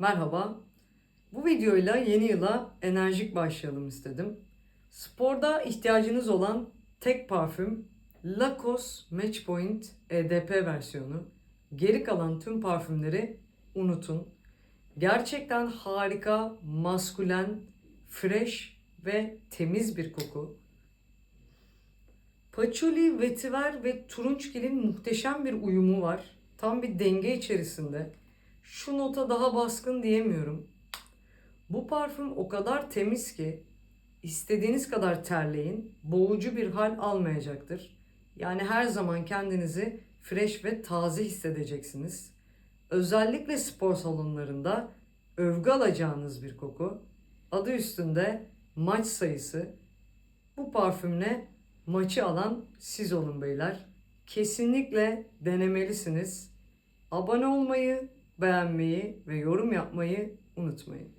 Merhaba. Bu videoyla yeni yıla enerjik başlayalım istedim. Sporda ihtiyacınız olan tek parfüm Lacoste Match Point EDP versiyonu. Geri kalan tüm parfümleri unutun. Gerçekten harika, maskülen, fresh ve temiz bir koku. Patchouli, vetiver ve turunçgilin muhteşem bir uyumu var. Tam bir denge içerisinde. Şu nota daha baskın diyemiyorum. Bu parfüm o kadar temiz ki istediğiniz kadar terleyin, boğucu bir hal almayacaktır. Yani her zaman kendinizi fresh ve taze hissedeceksiniz. Özellikle spor salonlarında övgü alacağınız bir koku. Adı üstünde maç sayısı. Bu parfümle maçı alan siz olun beyler. Kesinlikle denemelisiniz. Abone olmayı, beğenmeyi ve yorum yapmayı unutmayın.